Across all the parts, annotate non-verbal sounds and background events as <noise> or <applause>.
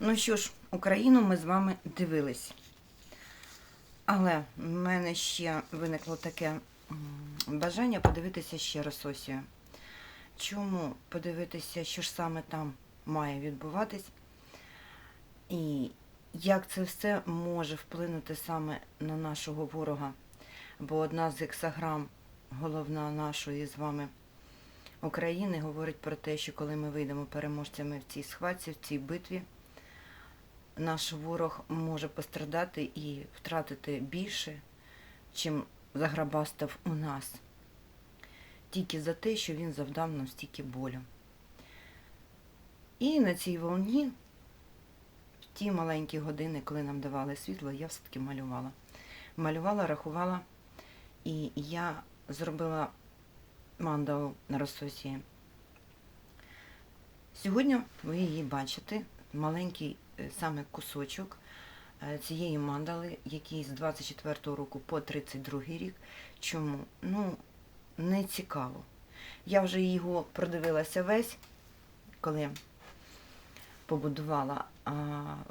Ну що ж, Україну ми з вами дивились. Але в мене ще виникло таке бажання подивитися ще раз Осію. Чому подивитися, що ж саме там має відбуватись, і як це все може вплинути саме на нашого ворога? Бо одна з ексаграм, головна нашої з вами України, говорить про те, що коли ми вийдемо переможцями в цій схватці, в цій битві, наш ворог може пострадати і втратити більше, чим заграбастав у нас. Тільки за те, що він завдав нам стільки болю. І на цій волні, в ті маленькі години, коли нам давали світло, я все-таки малювала. Малювала, рахувала, і я зробила мандалу на розсосії. Сьогодні ви її бачите, маленький саме кусочок е, цієї мандали, який з 24 року по 32-й рік. Чому? Ну, не цікаво. Я вже його продивилася весь, коли побудувала. А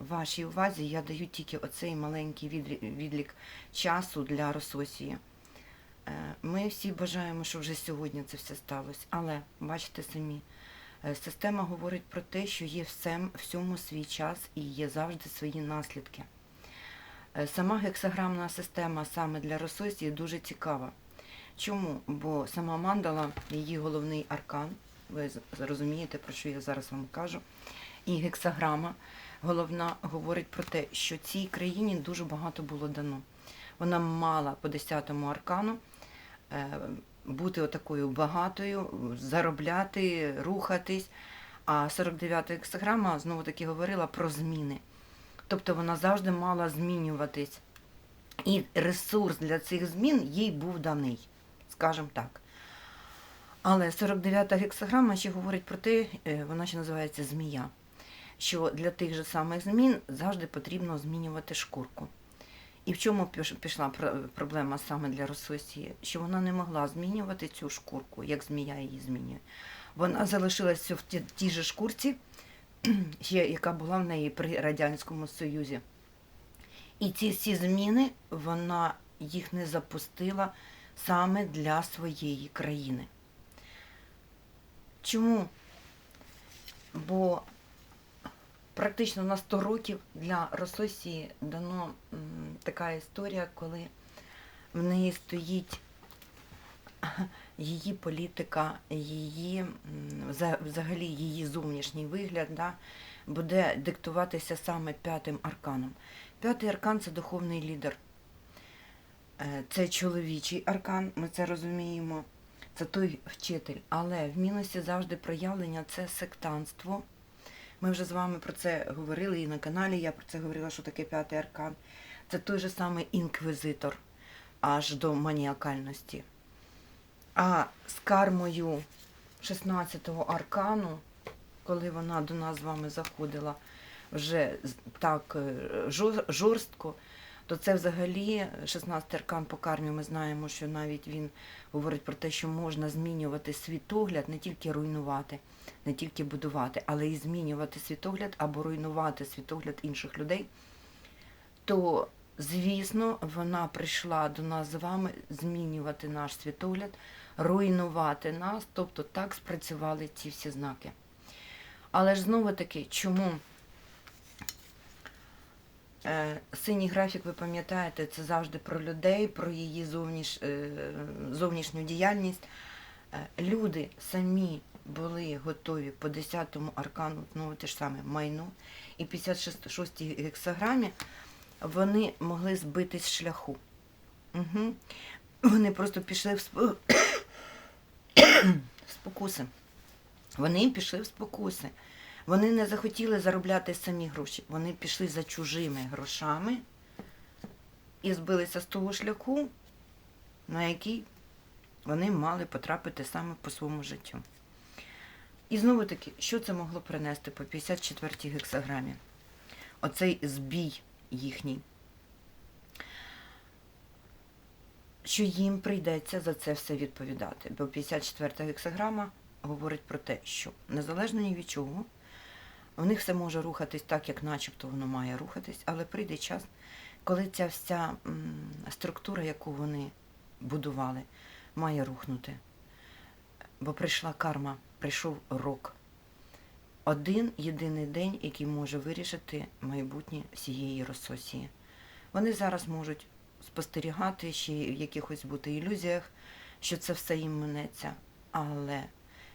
вашій увазі я даю тільки оцей маленький відлік часу для розсосії. Е, Ми всі бажаємо, що вже сьогодні це все сталося. Але бачите самі, е, система говорить про те, що є всьому свій час і є завжди свої наслідки. Е, Сама гексаграмна система саме для розсосії дуже цікава. Чому? Бо сама мандала, її головний аркан, ви розумієте, про що я зараз вам кажу, і гексаграма головна говорить про те, що цій країні дуже багато було дано. Вона мала по 10-му аркану е, бути отакою багатою, заробляти, рухатись. А 49-та гексаграма знову таки говорила про зміни. Тобто вона завжди мала змінюватись. І ресурс для цих змін їй був даний, скажімо так. Але 49-та гексаграма ще говорить про те, е, вона ще називається змія, що для тих же самих змін завжди потрібно змінювати шкурку. І в чому пішла проблема саме для Рососії? Що вона не могла змінювати цю шкурку, як змія її змінює. Вона залишилася в тій же шкурці, <clears throat> яка була в неї при Радянському Союзі. І ці всі зміни вона їх не запустила саме для своєї країни. Чому? Бо практично на 100 років для Рососії дано така історія, коли в неї стоїть її політика, її взагалі її зовнішній вигляд, да, буде диктуватися саме п'ятим арканом. П'ятий аркан це духовний лідер. Е, Це чоловічий аркан, ми це розуміємо. Це той вчитель. Але в мінусі завжди проявлення це сектантство. Ми вже з вами про це говорили і на каналі я про це говорила, що таке п'ятий аркан. Це той же самий інквізитор аж до маніакальності. А з кармою 16-го аркану, коли вона до нас з вами заходила вже так е, жор- жорстко, то це взагалі 16 аркан по кармі. Ми знаємо, що навіть він говорить про те, що можна змінювати світогляд, не тільки руйнувати, не тільки будувати, але і змінювати світогляд або руйнувати світогляд інших людей. То, звісно, вона прийшла до нас з вами змінювати наш світогляд, руйнувати нас, тобто так спрацювали ці всі знаки. Але ж знову таки, чому Синій графік, ви пам'ятаєте, це завжди про людей, про її зовніш, е, зовнішню діяльність. Е, Люди самі були готові по 10-му аркану, знову те ж саме майно, і 56-й гексаграмі вони могли збитись з шляху. Угу. Вони просто пішли в сп- <coughs> спокуси. Вони пішли в спокуси. Вони не захотіли заробляти самі гроші. Вони пішли за чужими грошами і збилися з того шляху, на який вони мали потрапити саме по своєму життю. І знову таки, що це могло принести по 54-й гексаграмі? Оцей збій їхній. Що їм прийдеться за це все відповідати. Бо 54-та гексаграма говорить про те, що незалежно ні від чого, У них все може рухатись так, як начебто воно має рухатись, але прийде час, коли ця вся структура, яку вони будували, має рухнути. Бо прийшла карма, прийшов рок. Один єдиний день, який може вирішити майбутнє всієї Рососії. Вони зараз можуть спостерігати, ще в якихось бути ілюзіях, що це все їм минеться. Але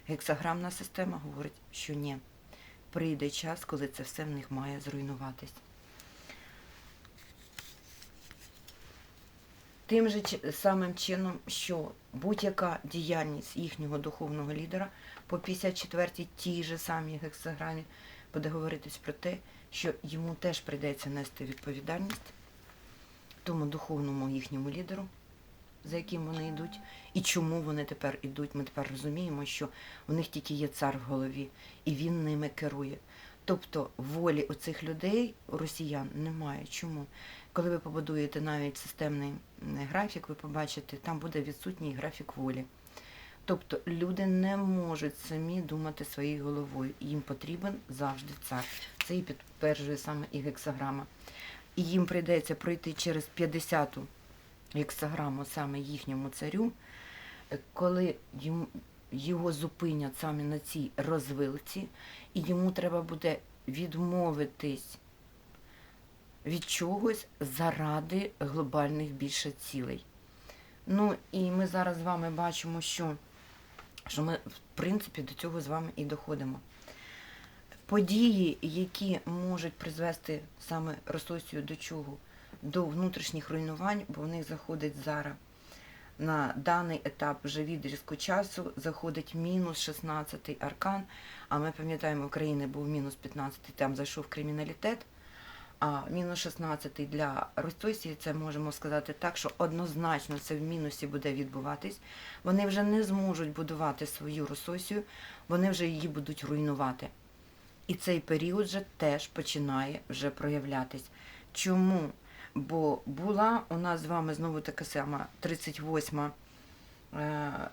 гексаграмна система говорить, що ні. Прийде час, коли це все в них має зруйнуватись. Тим же самим чином, що будь-яка діяльність їхнього духовного лідера по 54-й тій же самій гексаграмі буде говоритись про те, що йому теж прийдеться нести відповідальність тому духовному їхньому лідеру, за яким вони йдуть, і чому вони тепер йдуть. Ми тепер розуміємо, що у них тільки є цар в голові, і він ними керує. Тобто волі оцих людей, росіян, немає. Чому? Коли ви побудуєте навіть системний графік, ви побачите, там буде відсутній графік волі. Тобто люди не можуть самі думати своєю головою. Їм потрібен завжди цар. Це і підтверджує саме і гексаграма. І їм прийдеться пройти через 50-ту гексаграму саме їхньому царю, е, коли його зупинять саме на цій розвилці, і йому треба буде відмовитись від чогось заради глобальних більше цілей. Ну і ми зараз з вами бачимо, що, що ми, в принципі, до цього з вами і доходимо. Події, які можуть призвести саме Рососію до чого? До внутрішніх руйнувань, бо в них заходить зараз на даний етап вже відрізку часу заходить мінус 16 аркан. А ми пам'ятаємо, в України був мінус 15, там зайшов криміналітет. А мінус 16 для Рососії, це можемо сказати так, що однозначно це в мінусі буде відбуватись. Вони вже не зможуть будувати свою Рососію, вони вже її будуть руйнувати. І цей період вже теж починає вже проявлятись. Чому? Бо була у нас з вами знову така сама 38 е,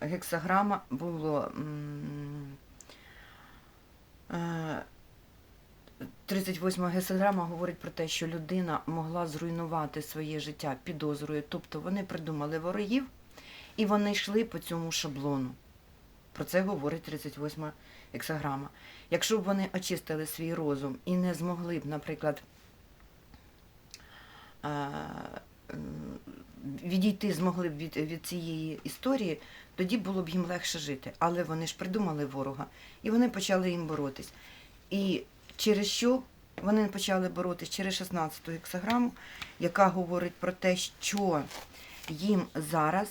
гексаграма, було м, е, 38 гексаграма говорить про те, що людина могла зруйнувати своє життя підозрою. Тобто вони придумали ворогів і вони йшли по цьому шаблону. Про це говорить 38 гексаграма. Якщо б вони очистили свій розум і не змогли б, наприклад, відійти змогли б від, від цієї історії, тоді було б їм легше жити. Але вони ж придумали ворога і вони почали їм боротись. І через що вони почали боротись? Через 16-ту гексаграму, яка говорить про те, що їм зараз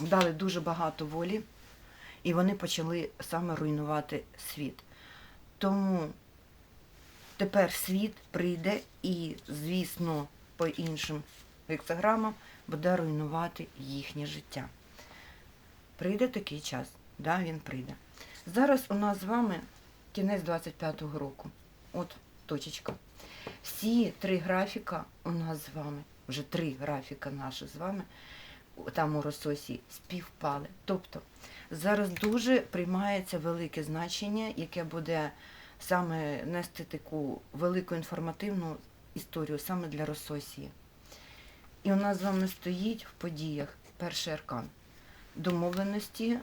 дали дуже багато волі, і вони почали саме руйнувати світ. Тому тепер світ прийде і, звісно, по іншим гексаграмам буде руйнувати їхнє життя. Прийде такий час, да, він прийде. Зараз у нас з вами кінець 25-го року. От точечка. Всі три графіка у нас з вами, вже три графіка наші з вами, там у Рососі співпали. Тобто зараз дуже приймається велике значення, яке буде саме нести таку велику інформативну історію саме для Рососії. І у нас з вами стоїть в подіях перший аркан. Домовленості,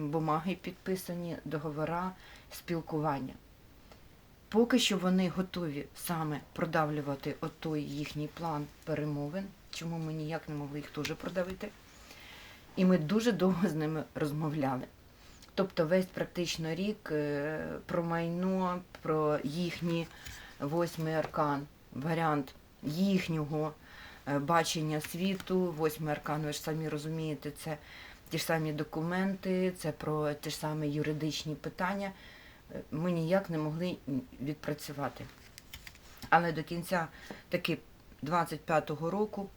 бумаги підписані, договора, спілкування. Поки що вони готові саме продавлювати отой їхній план перемовин, чому ми ніяк не могли їх теж продавити. І ми дуже довго з ними розмовляли. Тобто весь практично рік е, про майно, про їхній восьмий аркан, варіант їхнього е, бачення світу, восьмий аркан, ви ж самі розумієте, це ті ж самі документи, це про ті ж самі юридичні питання. Е, Ми ніяк не могли відпрацювати. Але до кінця таки 25-го року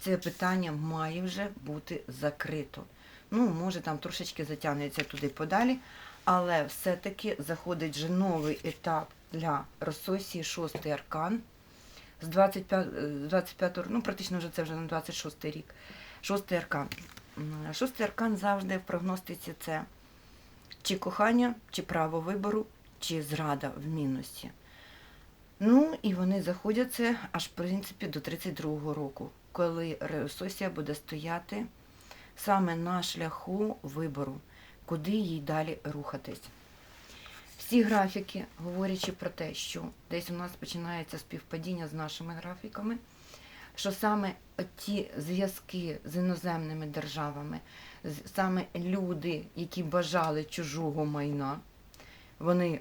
це питання має вже бути закрито. Ну, може, там трошечки затягнеться туди подалі, але все-таки заходить вже новий етап для Рососії, шостий аркан. З 25, е, 25 ну практично вже це вже на 26 рік. Шостий аркан. Шостий аркан завжди в прогностиці це чи кохання, чи право вибору, чи зрада в мінусі. Ну і вони заходяться аж в принципі до 32-го року, коли Рососія буде стояти саме на шляху вибору, куди їй далі рухатись. Всі графіки, говорячи про те, що десь у нас починається співпадіння з нашими графіками, що саме ті зв'язки з іноземними державами, саме люди, які бажали чужого майна, вони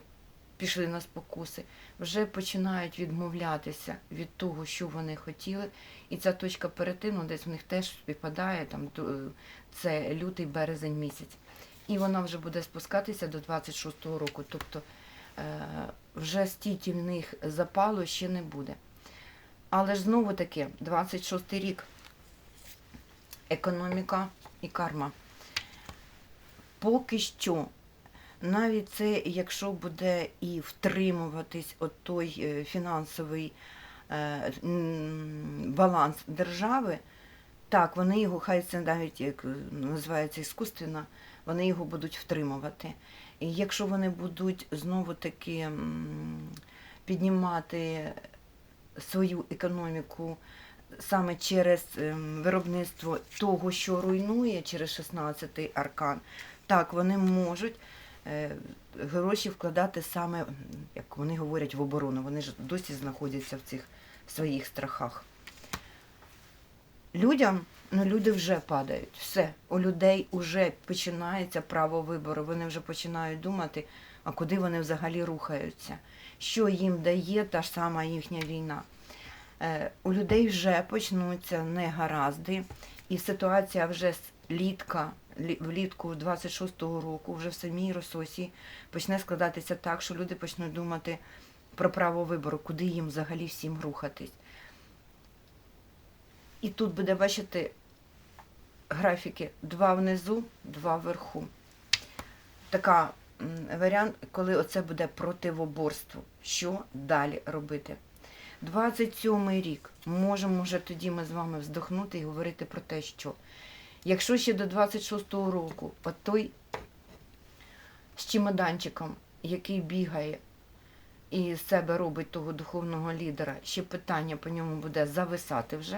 пішли на спокуси, вже починають відмовлятися від того, що вони хотіли. І ця точка перетину десь в них теж співпадає, там, це лютий березень місяць. І вона вже буде спускатися до 26-го року. Тобто е, вже стільки в них запалу ще не буде. Але ж знову таки, 26-й рік економіка і карма. Поки що, навіть це, якщо буде і втримуватись от той е, фінансовий е, баланс держави, так, вони його, хай це навіть як називається іскусственно, вони його будуть втримувати. І якщо вони будуть знову таки піднімати свою економіку саме через ем, виробництво того, що руйнує через 16-й аркан, так, вони можуть е, гроші вкладати саме, як вони говорять, в оборону. Вони ж досі знаходяться в цих своїх страхах. Людям, ну люди вже падають. Все. У людей вже починається право вибору. Вони вже починають думати, а куди вони взагалі рухаються, що їм дає та ж сама їхня війна. Е, У людей вже почнуться негаразди, і ситуація вже з літка, лі- влітку 26-го року, вже в самій Рососії, почне складатися так, що люди почнуть думати про право вибору, куди їм взагалі всім рухатись. І тут буде, бачити, графіки два внизу, два вверху. Така варіант, коли оце буде противоборство. Що далі робити? 27-й рік. Можемо вже тоді ми з вами вздохнути і говорити про те, що якщо ще до 26-го року от той з чемоданчиком, який бігає і з себе робить того духовного лідера, ще питання по ньому буде зависати вже.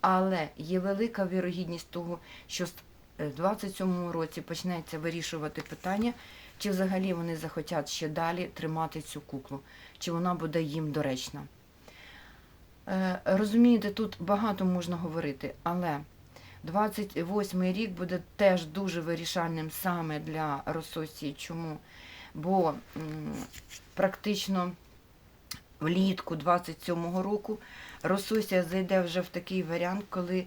Але є велика вірогідність того, що з е, 27-му році почнеться вирішувати питання, чи взагалі вони захотять ще далі тримати цю куклу, чи вона буде їм доречна. Е, Розумієте, тут багато можна говорити, але 28-й рік буде теж дуже вирішальним саме для Рососії. Чому? Бо практично влітку 27-го року Рососія зайде вже в такий варіант, коли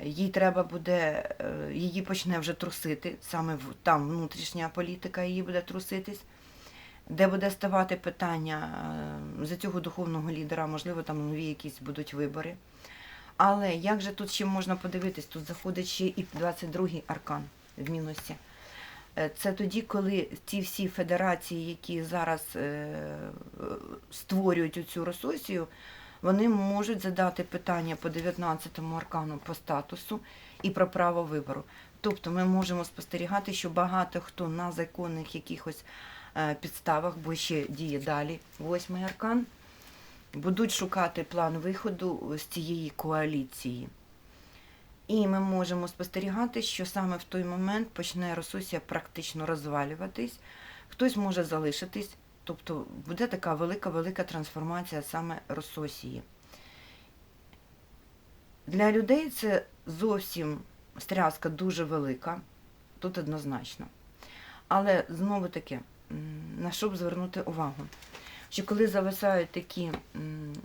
їй треба буде, е, її почне вже трусити, саме там внутрішня політика її буде труситись, де буде ставати питання е, за цього духовного лідера, можливо, там нові якісь будуть вибори. Але як же тут ще можна подивитись? Тут заходить ще і 22-й аркан в мінусі. Е, Це тоді, коли ці всі федерації, які зараз е, створюють цю Рососію, вони можуть задати питання по 19-му аркану по статусу і про право вибору. Тобто ми можемо спостерігати, що багато хто на законних якихось е, підставах, бо ще діє далі восьмий аркан, будуть шукати план виходу з цієї коаліції. І ми можемо спостерігати, що саме в той момент почне Рососія практично розвалюватись, хтось може залишитись, тобто буде така велика-велика трансформація саме Рососії. Для людей це зовсім стряска дуже велика, тут однозначно. Але знову таки, на що б звернути увагу? Що коли зависають такі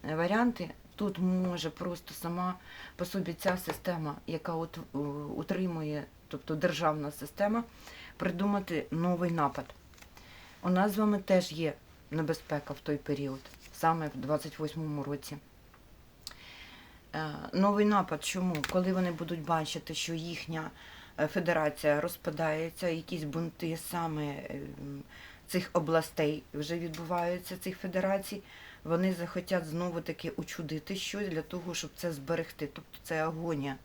варіанти, тут може просто сама по собі ця система, яка е, утримує, тобто державна система, придумати новий напад. У нас з вами теж є небезпека в той період, саме в 28-му році. Е, Новий напад чому? Коли вони будуть бачити, що їхня е, федерація розпадається, якісь бунти саме цих областей вже відбуваються, цих федерацій, вони захотять знову таки учудити щось для того, щоб це зберегти. Тобто це агонія,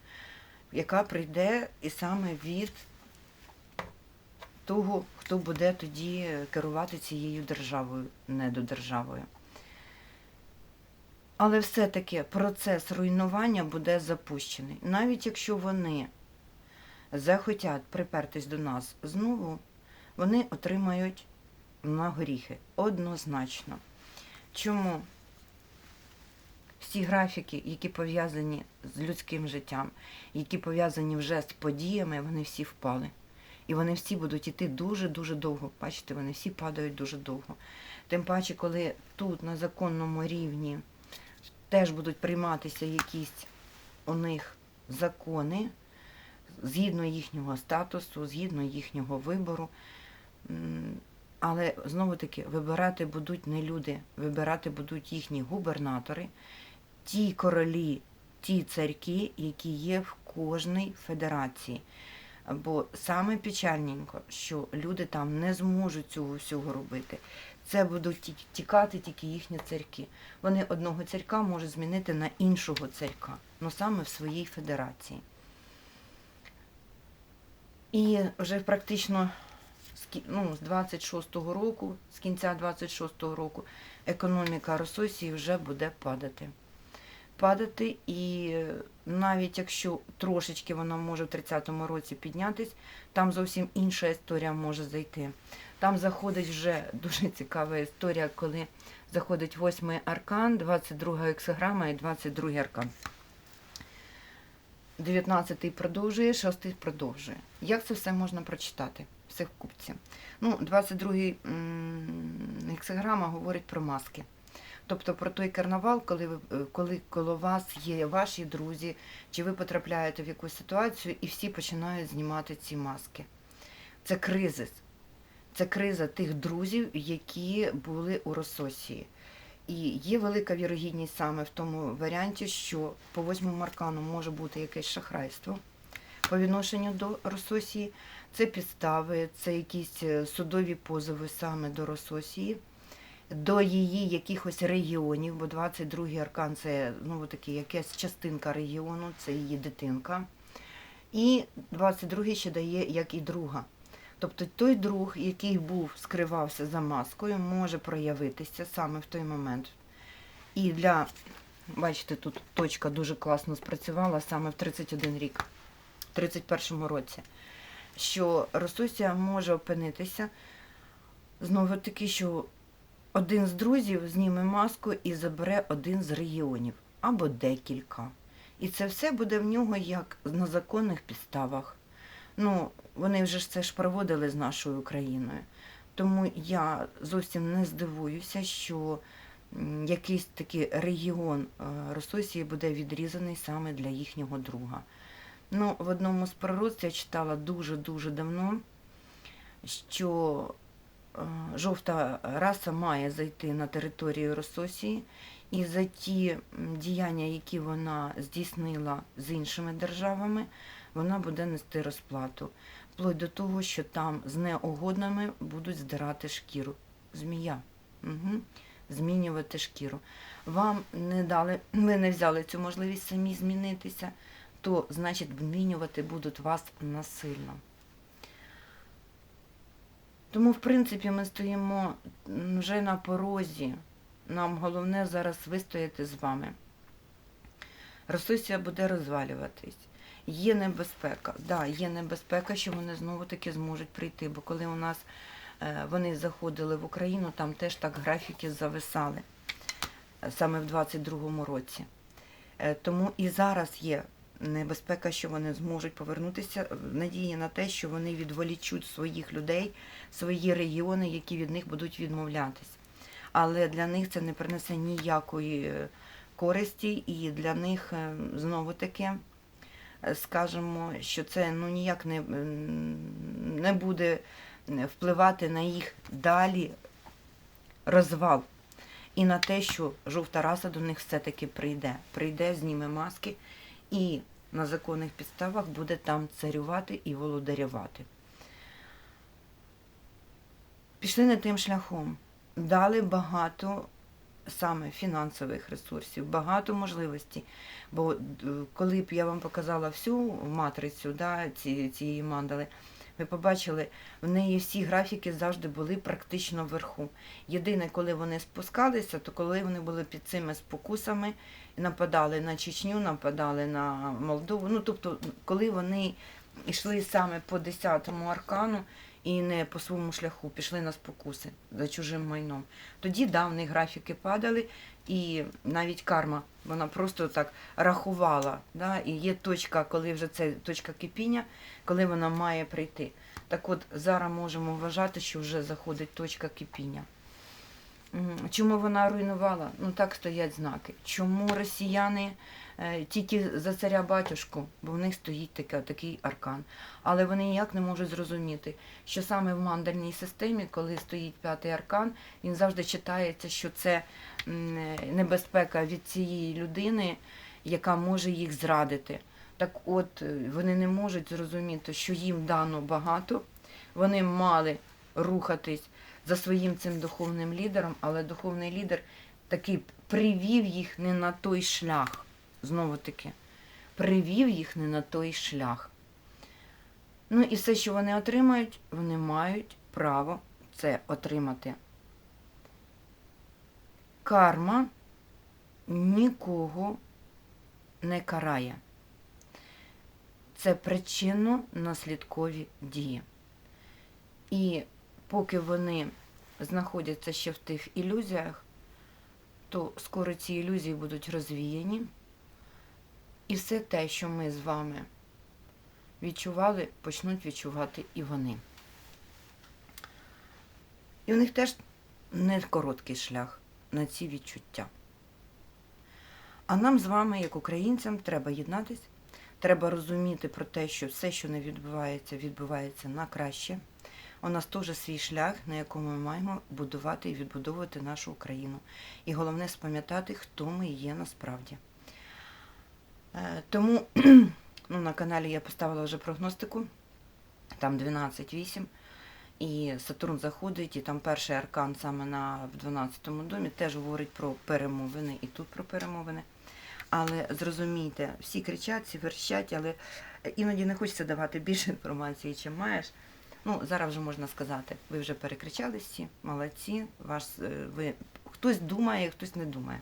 яка прийде і саме від того, хто буде тоді керувати цією державою, недодержавою. Але все-таки процес руйнування буде запущений. Навіть якщо вони захотять припертись до нас знову, вони отримають на горіхи однозначно. Чому? Всі графіки, які пов'язані з людським життям, які пов'язані вже з подіями, вони всі впали. І вони всі будуть іти дуже-дуже довго. Бачите, вони всі падають дуже довго. Тим паче, коли тут на законному рівні теж будуть прийматися якісь у них закони згідно їхнього статусу, згідно їхнього вибору. Але знову таки вибирати будуть не люди, вибирати будуть їхні губернатори, ті королі, ті царьки, які є в кожній федерації. Бо саме печальненько, що люди там не зможуть цього всього робити. Це будуть тікати тільки їхні царьки. Вони одного царька можуть змінити на іншого царька, ну саме в своїй федерації. І вже практично ну, з 26-го року, з кінця 26-го року, економіка Рососії вже буде падати. Падати, і е, навіть якщо трошечки вона може в 30-му році піднятись, там зовсім інша історія може зайти. Там заходить вже <laughs> дуже цікава історія, коли заходить восьмий аркан, 22 ексограма і 22 аркан. 19-й продовжує, 6-й продовжує. Як це все можна прочитати? Все в купці. Ну, 22-й гексаграма говорить про маски. Тобто про той карнавал, коли ви е, коли коло вас є ваші друзі, чи ви потрапляєте в якусь ситуацію, і всі починають знімати ці маски. Це кризис. Це криза тих друзів, які були у Рососії. І є велика вірогідність саме в тому варіанті, що по восьмому аркану може бути якесь шахрайство по відношенню до Рососії. Це підстави, це якісь е, судові позови саме до Рососії, до її якихось регіонів, бо 22-й аркан це ну, таки, якась частинка регіону, це її дитинка. І 22-й ще дає як і друга. Тобто той друг, який був, скривався за маскою, може проявитися саме в той момент. І для, бачите, тут точка дуже класно спрацювала саме в 31 рік, в 31 році, що Росусія може опинитися знову таки, що один з друзів зніме маску і забере один з регіонів або декілька. І це все буде в нього як на законних підставах. Ну, вони вже ж це ж проводили з нашою Україною. Тому я зовсім не здивуюся, що якийсь такий регіон е, Рососії буде відрізаний саме для їхнього друга. Ну, в одному з пророцтв я читала дуже-дуже давно, що е, жовта раса має зайти на територію Рососії, і за ті діяння, які вона здійснила з іншими державами, вона буде нести розплату. Вплоть до того, що там з неугодними будуть здирати шкіру. Змія. Угу. Змінювати шкіру. Вам не дали, ви не взяли цю можливість самі змінитися, то значить змінювати будуть вас насильно. Тому, в принципі, ми стоїмо вже на порозі. Нам головне зараз вистояти з вами. Рососія буде розвалюватись. Є небезпека, да, є небезпека, що вони знову таки зможуть прийти. Бо коли у нас е, вони заходили в Україну, там теж так графіки зависали е, саме в 22-му році. Е, Тому і зараз є небезпека, що вони зможуть повернутися, в надії на те, що вони відволічуть своїх людей, свої регіони, які від них будуть відмовлятись. Але для них це не принесе ніякої е, користі, і для них е, знову таки е, скажемо, що це ну ніяк не, не буде е, впливати на їх далі розвал. І на те, що жовта раса до них все-таки прийде. Прийде, зніме маски і на законних підставах буде там царювати і володарювати. Пішли не тим шляхом. Дали багато саме фінансових ресурсів, багато можливостей. Бо е, коли б я вам показала всю матрицю да, цієї мандали, Ви побачили, в неї всі графіки завжди були практично вверху. Єдине, коли вони спускалися, то коли вони були під цими спокусами нападали на Чечню, нападали на Молдову. Ну, тобто, коли вони йшли саме по 10-му аркану і не по своєму шляху, пішли на спокуси за чужим майном. Тоді да, в них графіки падали, і навіть карма, вона просто так рахувала. Да? І є точка, коли вже це точка кипіння, коли вона має прийти. Так от зараз можемо вважати, що вже заходить точка кипіння. Чому вона руйнувала? Ну так стоять знаки. Чому росіяни тільки за царя батюшку, бо в них стоїть таке, такий аркан. Але вони ніяк не можуть зрозуміти, що саме в мандальній системі, коли стоїть п'ятий аркан, він завжди читається, що це е, небезпека від цієї людини, яка може їх зрадити. Так от е, вони не можуть зрозуміти, що їм дано багато, вони мали рухатись за своїм цим духовним лідером, але духовний лідер таки привів їх не на той шлях. Знову таки, привів їх не на той шлях. Ну і все, що вони отримають, вони мають право це отримати. Карма нікого не карає. Це причинно-наслідкові дії. І поки вони знаходяться ще в тих ілюзіях, то скоро ці ілюзії будуть розвіяні. І все те, що ми з вами відчували, почнуть відчувати і вони. І у них теж не короткий шлях на ці відчуття. А нам з вами, як українцям, треба єднатись, треба розуміти про те, що все, що не відбувається, відбувається на краще. У нас теж свій шлях, на якому ми маємо будувати і відбудовувати нашу Україну. І головне спам'ятати, хто ми є насправді. Е, Тому <clears throat> ну, на каналі я поставила вже прогностику, там 12-8, і Сатурн заходить, і там перший аркан саме на, в 12-му домі теж говорить про перемовини, і тут про перемовини. Але зрозумійте, всі кричать, всі верщать, але іноді не хочеться давати більше інформації, чим маєш. Ну, зараз вже можна сказати, ви вже перекричали всі, молодці, ваш, е, ви, хтось думає, хтось не думає.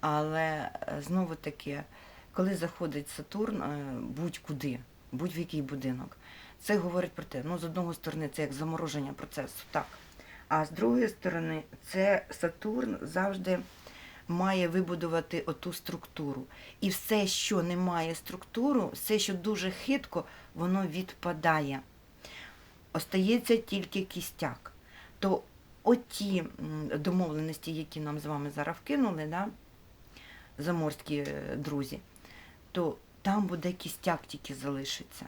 Але е, знову таки, коли заходить Сатурн е, будь-куди, будь-в який будинок, це говорить про те, ну, з одного сторони, це як замороження процесу, так. А з другої сторони, це Сатурн завжди має вибудувати оту структуру. І все, що не має структуру, все, що дуже хитко, воно відпадає. Остається тільки кістяк. То оті домовленості, які нам з вами зараз вкинули, да, заморські е, друзі, то там буде кістяк тільки залишиться.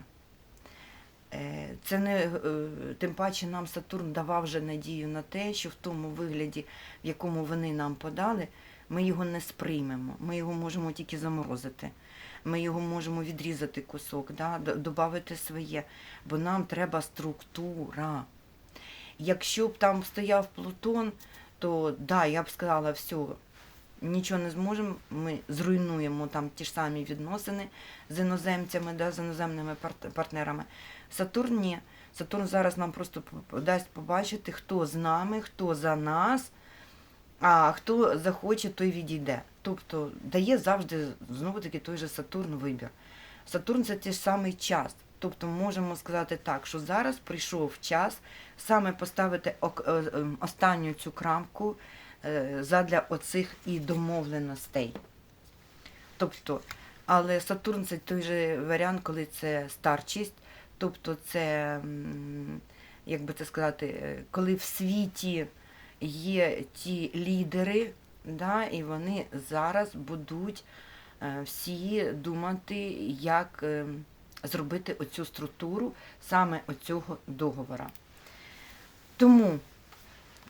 Е, Це не е, тим паче нам Сатурн давав вже надію на те, що в тому вигляді, в якому вони нам подали, ми його не сприймемо. Ми його можемо тільки заморозити. Ми його можемо відрізати кусок, да, додати своє, бо нам треба структура. Якщо б там стояв Плутон, то да, я б сказала, все, нічого не зможемо, ми зруйнуємо там ті ж самі відносини з іноземцями, да, з іноземними партнерами. Сатурн ні. Сатурн зараз нам просто дасть побачити, хто з нами, хто за нас, а хто захоче, той відійде. Тобто дає завжди знову таки той же Сатурн вибір. Сатурн це той самий час. Тобто можемо сказати так, що зараз прийшов час саме поставити е, е, останню цю крамку задля оцих і домовленостей. Тобто, але Сатурн це той же варіант, коли це старчість, тобто це, як би це сказати, е, коли в світі є ті лідери, да, і вони зараз будуть е, всі думати, як е, зробити оцю структуру саме оцього договора. Тому,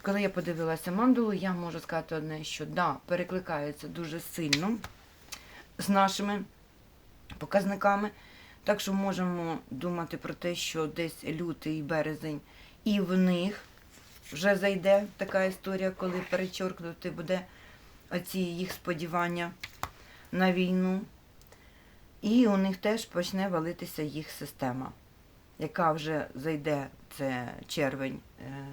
коли я подивилася мандулу, я можу сказати одне, що да, перекликається дуже сильно з нашими показниками. Так що можемо думати про те, що десь лютий, березень і в них вже зайде така історія, коли перечоркнути буде оці їх сподівання на війну. І у них теж почне валитися їх система. яка вже зайде, це червень, е,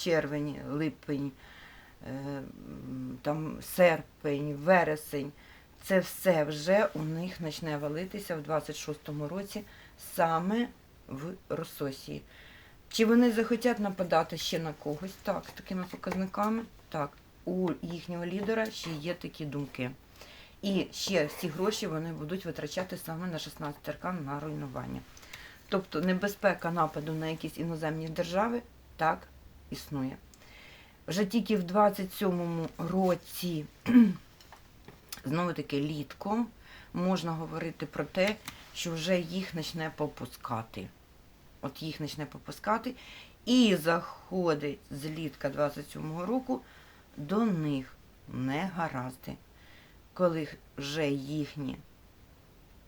червень, липень, е, там серпень, вересень, це все вже у них почне валитися в 26-му році саме в Рососії. Чи вони захотять нападати ще на когось? Так, з такими показниками. Так, у їхнього лідера ще є такі думки. І ще всі гроші вони будуть витрачати саме на 16 аркан на руйнування. Тобто небезпека нападу на якісь іноземні держави так існує. Вже тільки в 27-му році, <clears throat> знову таки літком, можна говорити про те, що вже їх почне попускати. От їх почне попускати, і заходить з літка 27-го року до них негаразди, коли вже їхні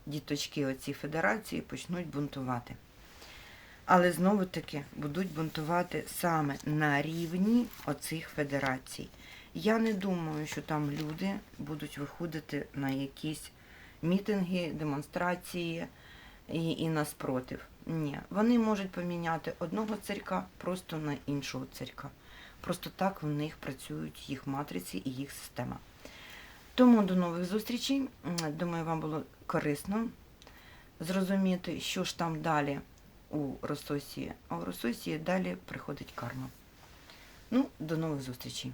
діточки оці федерації почнуть бунтувати. Але знову таки будуть бунтувати саме на рівні оцих федерацій. Я не думаю, що там люди будуть виходити на якісь мітинги, демонстрації і, і на. Ні, вони можуть поміняти одного царька просто на іншого царька. Просто так в них працюють їх матриці і їх система. Тому до нових зустрічей. Думаю, вам було корисно зрозуміти, що ж там далі у Рососі, А у Рососі далі приходить карма. Ну, до нових зустрічей.